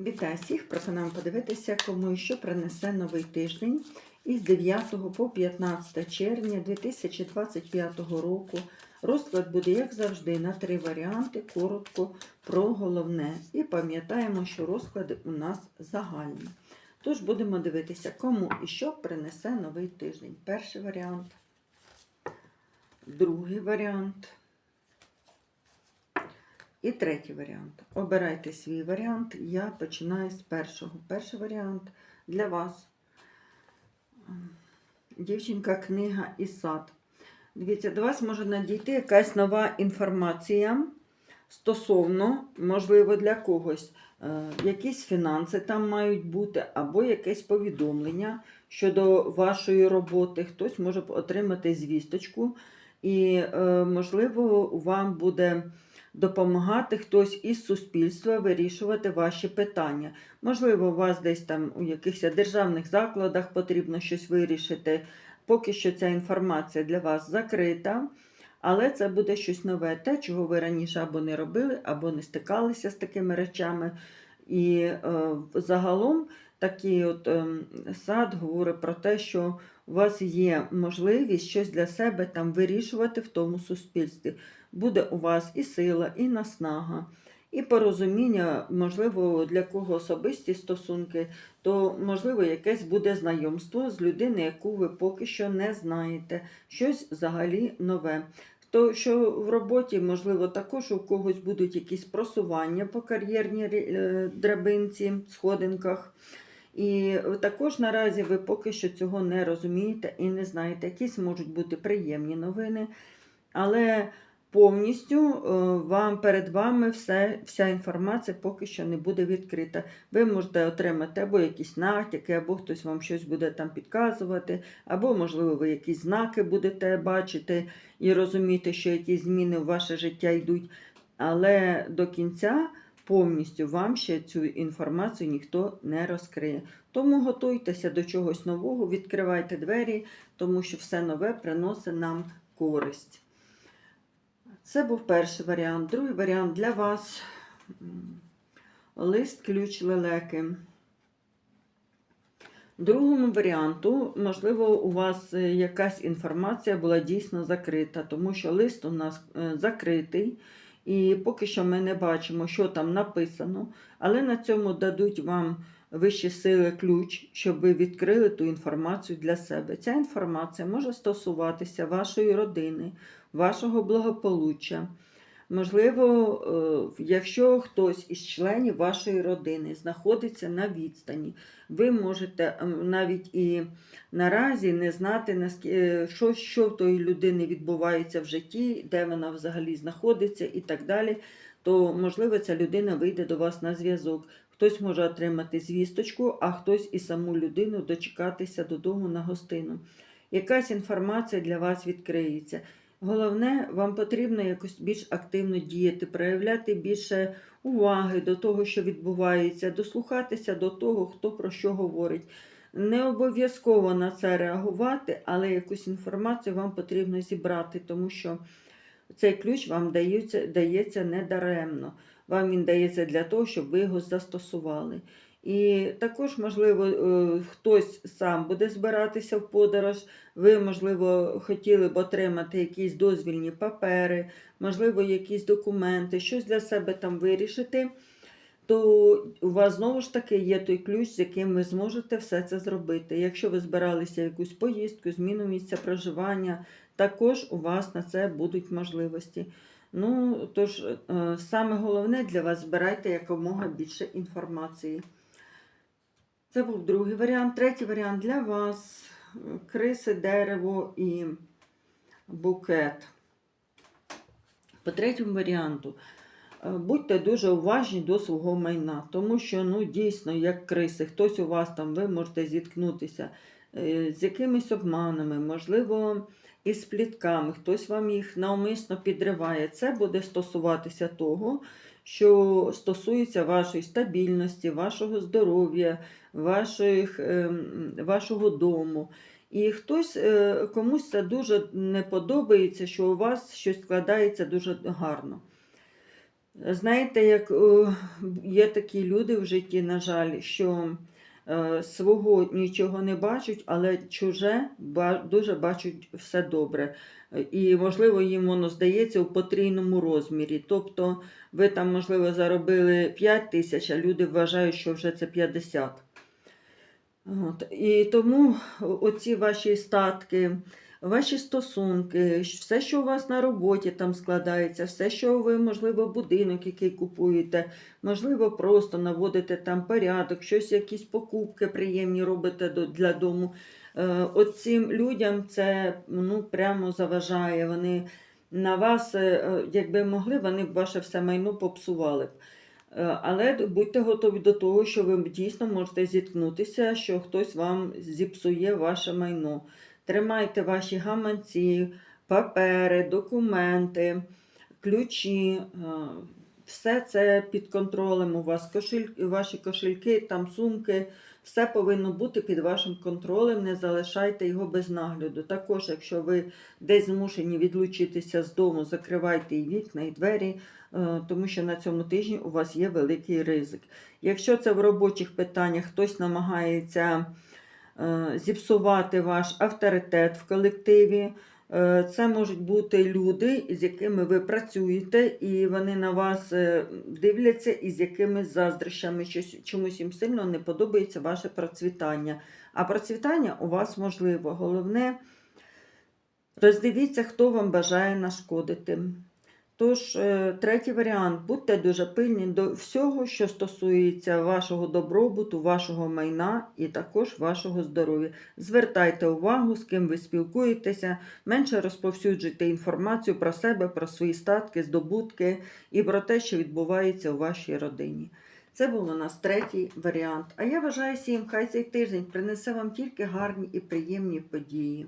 Вітаю всіх! Пропонуємо подивитися, кому і що принесе новий тиждень із 9 по 15 червня 2025 року. Розклад буде, як завжди, на три варіанти, коротко про головне. І пам'ятаємо, що розклади у нас загальні. Тож будемо дивитися, кому і що принесе новий тиждень. Перший варіант, другий варіант. І третій варіант. Обирайте свій варіант. Я починаю з першого. Перший варіант для вас. Дівчинка, книга і сад. Дивіться, до вас може надійти якась нова інформація стосовно, можливо, для когось. е, Якісь фінанси там мають бути, або якесь повідомлення щодо вашої роботи. Хтось може отримати звісточку, і, е, можливо, вам буде допомагати хтось із суспільства вирішувати ваші питання. Можливо, у вас десь там у якихось державних закладах потрібно щось вирішити. Поки що ця інформація для вас закрита, але це буде щось нове, те, чого ви раніше або не робили, або не стикалися з такими речами. І е, загалом такий от е, сад говорить про те, що у вас є можливість щось для себе там вирішувати в тому суспільстві буде у вас і сила, і наснага, і порозуміння, можливо, для кого особисті стосунки, то, можливо, якесь буде знайомство з людиною, яку ви поки що не знаєте, щось взагалі нове. То, що в роботі, можливо, також у когось будуть якісь просування по кар'єрній е, драбинці, сходинках. І також наразі ви поки що цього не розумієте і не знаєте. Якісь можуть бути приємні новини, але повністю е, вам перед вами все, вся інформація поки що не буде відкрита. Ви можете отримати або якісь натяки, або хтось вам щось буде там підказувати, або, можливо, ви якісь знаки будете бачити і розуміти, що якісь зміни в ваше життя йдуть. Але до кінця повністю вам ще цю інформацію ніхто не розкриє. Тому готуйтеся до чогось нового, відкривайте двері, тому що все нове приносить нам користь. Це був перший варіант. Другий варіант для вас лист ключ лелеки. Другому варіанту, можливо, у вас е, якась інформація була дійсно закрита, тому що лист у нас е, закритий, і поки що ми не бачимо, що там написано, але на цьому дадуть вам вищі сили ключ, щоб ви відкрили ту інформацію для себе. Ця інформація може стосуватися вашої родини, вашого благополуччя. Можливо, е, якщо хтось із членів вашої родини знаходиться на відстані, ви можете ем, навіть і наразі не знати, е, що, що в тої людини відбувається в житті, де вона взагалі знаходиться і так далі, то, можливо, ця людина вийде до вас на зв'язок. Хтось може отримати звісточку, а хтось і саму людину дочекатися додому на гостину. Якась інформація для вас відкриється. Головне, вам потрібно якось більш активно діяти, проявляти більше уваги до того, що відбувається, дослухатися до того, хто про що говорить. Не обов'язково на це реагувати, але якусь інформацію вам потрібно зібрати, тому що цей ключ вам дається, дається недаремно. Вам він дається для того, щоб ви його застосували. І також, можливо, е, хтось сам буде збиратися в подорож. Ви, можливо, хотіли б отримати якісь дозвільні папери, можливо, якісь документи, щось для себе там вирішити. То у вас знову ж таки є той ключ, з яким ви зможете все це зробити. Якщо ви збиралися в якусь поїздку, зміну місця проживання, також у вас на це будуть можливості. Ну, тож, е, саме головне для вас збирайте якомога більше інформації. Це був другий варіант. Третій варіант для вас криси, дерево і букет. По третьому варіанту. е, Будьте дуже уважні до свого майна, тому що, ну, дійсно, як криси, хтось у вас там, ви можете зіткнутися е, з якимись обманами, можливо, із плітками, хтось вам їх навмисно підриває. Це буде стосуватися того, що стосується вашої стабільності, вашого здоров'я, ем, вашого дому. І хтось е, комусь це дуже не подобається, що у вас щось складається дуже гарно. Знаєте, як е, є такі люди в житті, на жаль, що свого нічого не бачать, але чуже дуже бачать все добре. Е, І, можливо, їм воно здається у потрійному розмірі. Тобто ви там, можливо, заробили 5 тисяч, а люди вважають, що вже це 50. От. І тому оці ваші статки, ваші стосунки, все, що у вас на роботі там складається, все, що ви, можливо, будинок, який купуєте, можливо, просто наводите там порядок, щось, якісь покупки приємні робите для дому. Е, От цим людям це ну, прямо заважає. Вони на вас, е, е, якби могли, вони б ваше все майно попсували б. Але будьте готові до того, що ви дійсно можете зіткнутися, що хтось вам зіпсує ваше майно. Тримайте ваші гаманці, папери, документи, ключі. е, Все це під контролем у вас. Кошель, ваші кошельки, там сумки. Все повинно бути під вашим контролем, не залишайте його без нагляду. Також, якщо ви десь змушені відлучитися з дому, закривайте і вікна, і двері, е, тому що на цьому тижні у вас є великий ризик. Якщо це в робочих питаннях хтось намагається зіпсувати ваш авторитет в колективі, е, це можуть бути люди, з якими ви працюєте, і вони на вас е, дивляться із якимись заздрощами, чомусь їм сильно не подобається ваше процвітання. А процвітання у вас можливо. Головне, роздивіться, хто вам бажає нашкодити. Тож, е, третій варіант. Будьте дуже пильні до всього, що стосується вашого добробуту, вашого майна і також вашого здоров'я. Звертайте увагу, з ким ви спілкуєтеся, менше розповсюджуйте інформацію про себе, про свої статки, здобутки і про те, що відбувається у вашій родині. Це був у нас третій варіант. А я вважаю всім, хай цей тиждень принесе вам тільки гарні і приємні події.